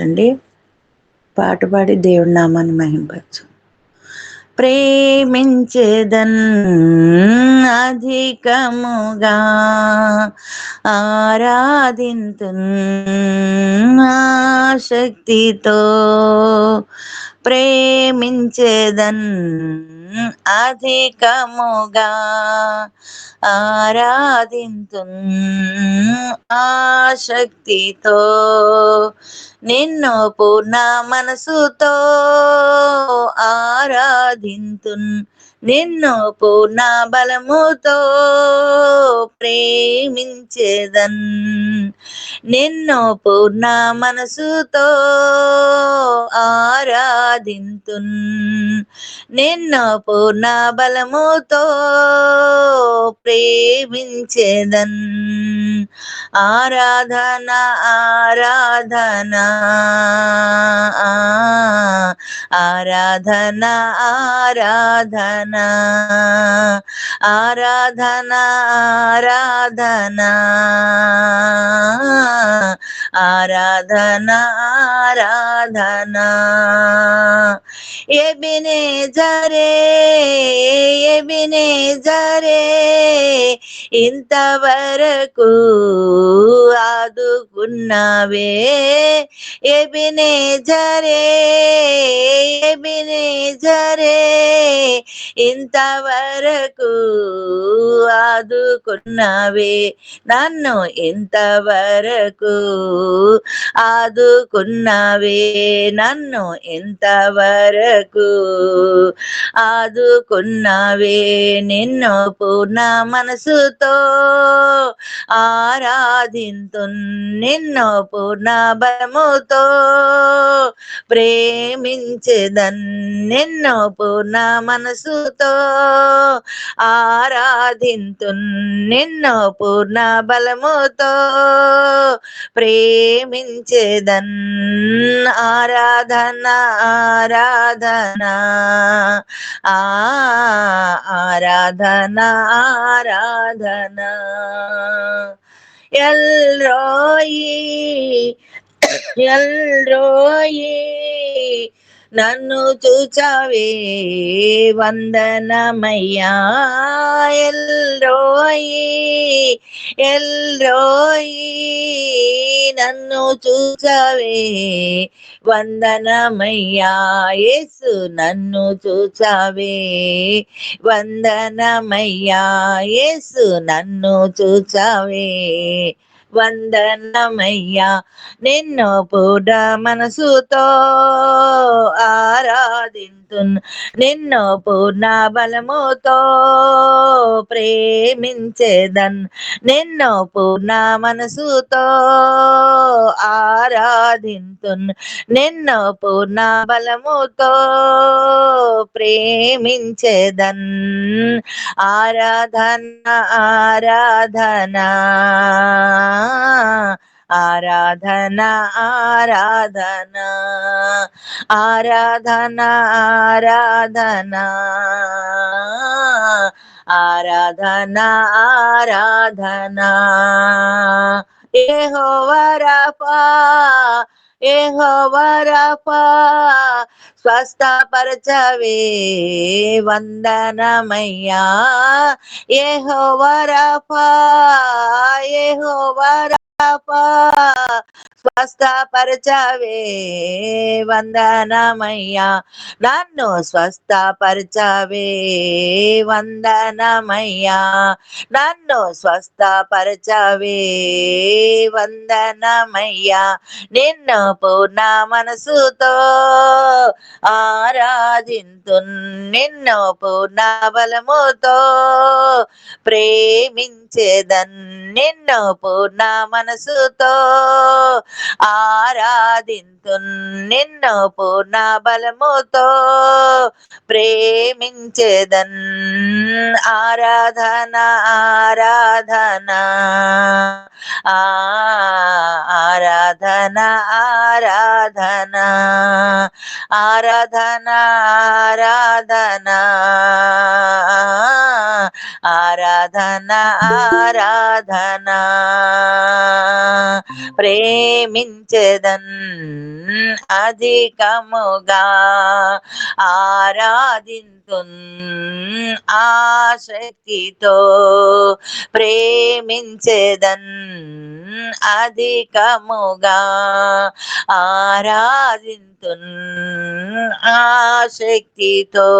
వందనాలండి పాట పాడి దేవుడి నామాన్ని మహింపచ్చు ప్రేమించేదన్ అధికముగా ఆరాధింతు శక్తితో ప్రేమించేదన్ అధికముగా ఆరాధింతు ఆశక్తితో నిన్ను పూర్ణ మనసుతో ఆరాధింతున్ నిన్ను పూర్ణ బలముతో ప్రేమించేదన్. నిన్ను పూర్ణ మనసుతో ఆరాధింతున్. నిన్ను పూర్ణ బలముతో ప్రేమించేదన్. ఆరాధన ఆరాధన ఆరాధన ఆరాధన. ఆరాధన ఆరాధన ఆరాధన. ఆరాధన ఎబినే జరే ఎబినే జరే ఇంతవరకు ఆదుకున్నావే. ఎబినే జరే ఎబినే జరే ఇంతవరకు ఆదుకున్నావే? నన్ను ఇంతవరకు ఆదుకున్నవే నన్ను ఇంతవరకు. ఆదుకున్నవే నిన్ను పూర్ణ మనసుతో ఆరాధింతు నిన్ను పూర్ణ బలముతో. ప్రేమించదన్ నిన్ను పూర్ణ మనసుతో ఆరాధింతు నిన్ను పూర్ణ బలముతో. ఆరాధించేదన్ ఆరాధన ఆరాధన. ఆరాధన ఆరాధన. El Roi El Roi. నన్ను చూచావే వందనమయ్యా. ఎల్రోయి ఎల్రోయి నన్ను చూచావే వందనమయ్యా. యేసు నన్ను చూచావే వందనమయ్యా. యేసు నన్ను చూచావే వందనమయ్యా. నిన్ను పూట మనసుతో ఆరాధింతు నిన్ను పూర్ణ బలముతో ప్రేమించేదన్. నిన్ను పూర్ణ మనసుతో ఆరాధింతున్. నిన్ను పూర్ణ బలముతో ప్రేమించేదన్. ఆరాధన ఆరాధన. ఆరాధన ఆరాధన ఆరాధన ఆరాధన ఆరాధన ఆరాధన. ఏ హోవరపా ఏ హోవరపా స్వస్థపరచవే వందనమయ్యా. ఏ హోవరపా ఏ హోవర స్వస్థపరచవే వందనమయ్యా. నన్ను స్వస్థపరచవే వందనమయ్యా. నన్ను స్వస్థపరచవే వందనమయ్యా. నిన్ను పూర్ణ మనసుతో ఆరాధింతు నిన్ను పూర్ణ బలముతో ప్రేమించేదన్ నిన్ను పూర్ణ మన మనసుతో ఆరాధింతు నిన్ను పూర్ణ బలముతో ప్రేమించేదన్ ఆరాధన ఆరాధన ఆరాధన ఆరాధన ఆరాధన ఆరాధన. ఆరాధన ఆరాధన. ప్రేమించదన్ అధికముగా ఆరాధింతున్ ఆశక్తితో ప్రేమించదన్ అధికముగా ఆరాధింతున్ ఆశక్తితో.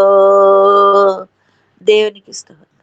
దేవునికి స్తోత్రం.